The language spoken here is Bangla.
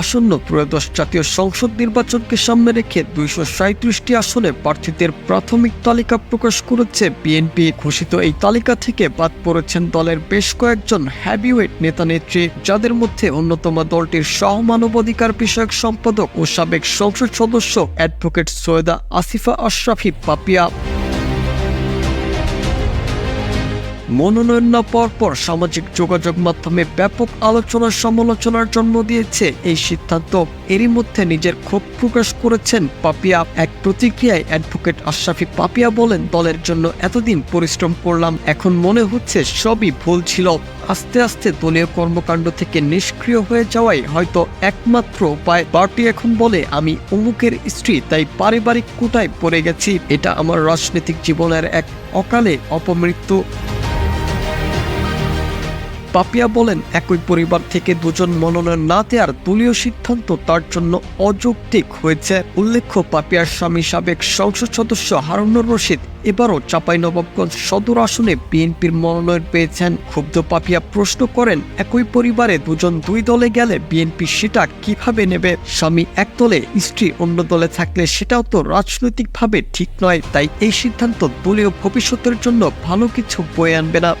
আসন্ন ত্রয়োদশ জাতীয় সংসদ নির্বাচনকে সামনে রেখে দুইশো সাঁত্রিশটি আসনে প্রার্থীদের প্রাথমিক তালিকা প্রকাশ করেছে বিএনপি। ঘোষিত এই তালিকা থেকে বাদ পড়েছেন দলের বেশ কয়েকজন হ্যাভিওয়েট নেতা নেত্রী, যাদের মধ্যে অন্যতম দলটির সহ মানবাধিকার বিষয়ক সম্পাদক ও সাবেক সংসদ সদস্য অ্যাডভোকেট সৈয়দা আসিফা আশরাফি পাপিয়া। মনোনয়ন না পাওয়ার পর সামাজিক যোগাযোগ মাধ্যমে ব্যাপক আলোচনা সমালোচনার জন্ম দিয়েছে এই সিদ্ধান্ত। এরই মধ্যে নিজের ক্ষোভ প্রকাশ করেছেন পাপিয়া। এক প্রতিক্রিয়ায় অ্যাডভোকেট আশরাফি পাপিয়া বলেন, দলের জন্য এতদিন পরিশ্রম করলাম, এখন মনে হচ্ছে সবই ভুল ছিল। আস্তে আস্তে দলীয় কর্মকাণ্ড থেকে নিষ্ক্রিয় হয়ে যাওয়াই হয়তো একমাত্র উপায়। পার্টি এখন বলে, আমি অমুকের স্ত্রী, তাই পারিবারিক কোটায় পড়ে গেছি। এটা আমার রাজনৈতিক জীবনের এক অকালে অপমৃত্যু। পাপিয়া বলেন, একই পরিবার থেকে দুজন মনোনয়ন না দেওয়ার দলীয় সিদ্ধান্ত তার জন্য অযৌক্তিক হয়েছে। উল্লেখ্য, পাপিয়ার স্বামী সাবেক সংসদ সদস্য হারুনুর রশিদ এবারও চাঁপাইনবাবগঞ্জ সদর আসনে বিএনপির মনোনয়ন পেয়েছেন। ক্ষুব্ধ পাপিয়া প্রশ্ন করেন, একই পরিবারে দুজন দুই দলে গেলে বিএনপি সেটা কীভাবে নেবে? স্বামী এক দলে, স্ত্রী অন্য দলে থাকলে সেটাও তো রাজনৈতিকভাবে ঠিক নয়। তাই এই সিদ্ধান্ত দলীয় ভবিষ্যতের জন্য ভালো কিছু বয়ে আনবে না।